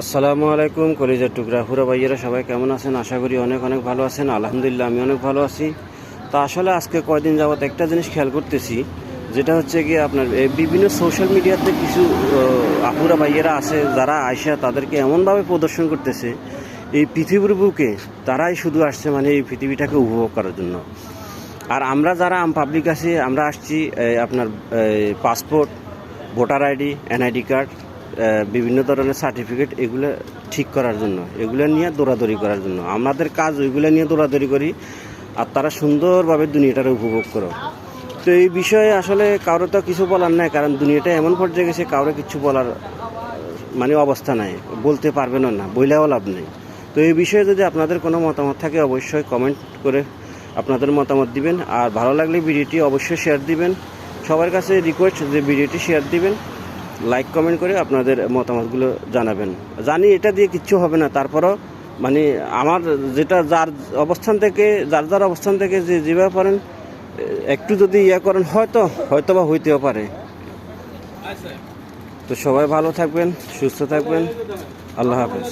আসসালামু আলাইকুম, কলিজার টুকরা। হুরা ভাইয়েরা সবাই কেমন আছেন? আশা করি অনেক অনেক ভালো আছেন। আলহামদুলিল্লাহ, আমি অনেক ভালো আছি। তা আসলে আজকে কয়দিন যাবত একটা জিনিস খেয়াল করতেছি, যেটা হচ্ছে কি আপনার বিভিন্ন সোশ্যাল মিডিয়াতে কিছু আপুরা ভাইয়েরা আছে, যারা আয়সা তাদেরকে এমনভাবে প্রদর্শন করতেছে, এই পৃথিবীর বুকে তারাই শুধু আসছে মানে এই পৃথিবীটাকে উপভোগ করার জন্য। আর আমরা যারা আম পাবলিক আছি, আমরা আসছি আপনার passport voter ID NID card বিভিন্ন ধরনের সার্টিফিকেট এগুলো ঠিক করার জন্য, এগুলো নিয়ে দৌড়াদৌড়ি করার জন্য। আমাদের কাজ ওইগুলো নিয়ে দৌড়াদৌড়ি করি আর তারা সুন্দরভাবে দুনিয়াটার উপভোগ করো। তো এই বিষয়ে আসলে কারও তো কিছু বলার নাই, কারণ দুনিয়াটা এমন পর্যায়ে গেছে, কারও কিছু বলার মানে অবস্থা নাই। বলতে পারবেনও না, বইলেও লাভ নেই। তো এই বিষয়ে যদি আপনাদের কোনো মতামত থাকে, অবশ্যই কমেন্ট করে আপনাদের মতামত দিবেন। আর ভালো লাগলে ভিডিওটি অবশ্যই শেয়ার দিবেন। সবার কাছে রিকোয়েস্ট যে ভিডিওটি শেয়ার দিবেন। লাইক কমেন্ট করে আপনাদের মতামতগুলো জানাবেন। জানি এটা দিয়ে কিচ্ছু হবে না, তারপরও মানে আমার যেটা যার অবস্থান থেকে, যার যার অবস্থান থেকে যে যেভাবে পারেন, একটু যদি ইয়ে করেন, হয়তো হয়তো বা হইতেও পারে। তো সবাই ভালো থাকবেন, সুস্থ থাকবেন। আল্লাহ হাফেজ।